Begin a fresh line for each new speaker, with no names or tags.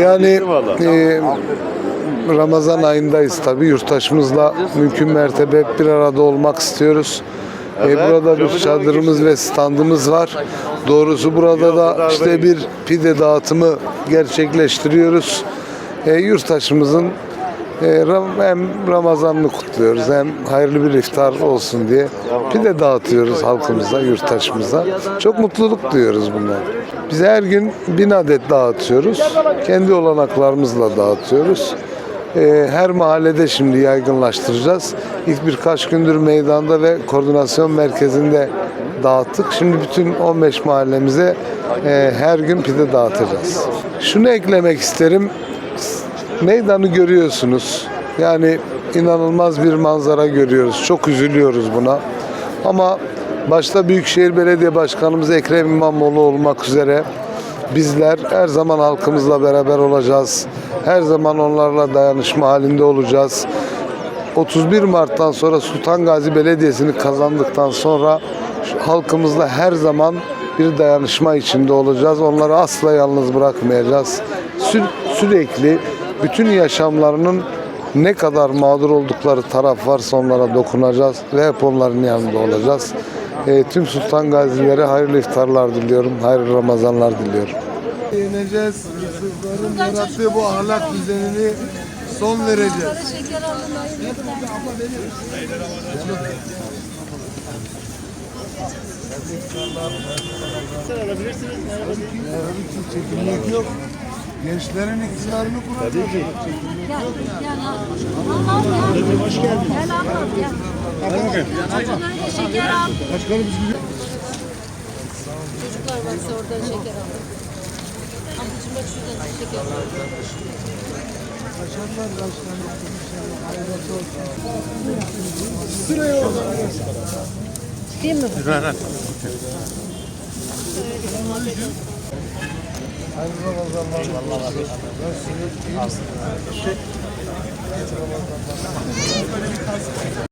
Yani e, Ramazan ayındayız tabii. Yurttaşımızla mümkün mertebe bir arada olmak istiyoruz. E, burada bir çadırımız ve standımız var. Doğrusu burada da işte bir pide dağıtımı gerçekleştiriyoruz. E, yurttaşımızın hem Ramazan'ını kutluyoruz hem hayırlı bir iftar olsun diye pide dağıtıyoruz halkımıza, yurttaşımıza. Çok mutluluk duyuyoruz bundan. Biz her gün bin adet dağıtıyoruz. Kendi olanaklarımızla dağıtıyoruz. E, her mahallede şimdi yaygınlaştıracağız. İlk birkaç gündür meydanda ve koordinasyon merkezinde dağıttık. Şimdi bütün 15 mahallemize e, her gün pide dağıtacağız. Şunu eklemek isterim meydanı görüyorsunuz. Yani inanılmaz bir manzara görüyoruz. Çok üzülüyoruz buna. Ama başta Büyükşehir Belediye Başkanımız Ekrem İmamoğlu olmak üzere bizler her zaman halkımızla beraber olacağız. Her zaman onlarla dayanışma halinde olacağız. 31 Mart'tan sonra Sultan Gazi Belediyesi'ni kazandıktan sonra halkımızla her zaman bir dayanışma içinde olacağız. Onları asla yalnız bırakmayacağız. Sü- sürekli bütün yaşamlarının ne kadar mağdur oldukları taraf varsa onlara dokunacağız ve hep onların yanında olacağız. Ee, tüm Sultan Gazilere hayırlı iftarlar diliyorum, hayırlı Ramazanlar diliyorum.
Yeneceğiz. Yusufların yarattığı bu ahlak düzenini son vereceğiz. Tabii ki çekinmek yok. Gençlerin iktidarını kuracağız.
Gel, gel al. Al al gel. Hoş geldin. Gel al al gel. Hadi bakayım. Şeker al. Çocuklar varsa oradan şeker al. Ablacığım bak şuradan şeker al.
Başarılar başkanım. İnşallah hayırlısı olsun.
Değil mi?
Hayırlı Ramazanlar. İyi misiniz?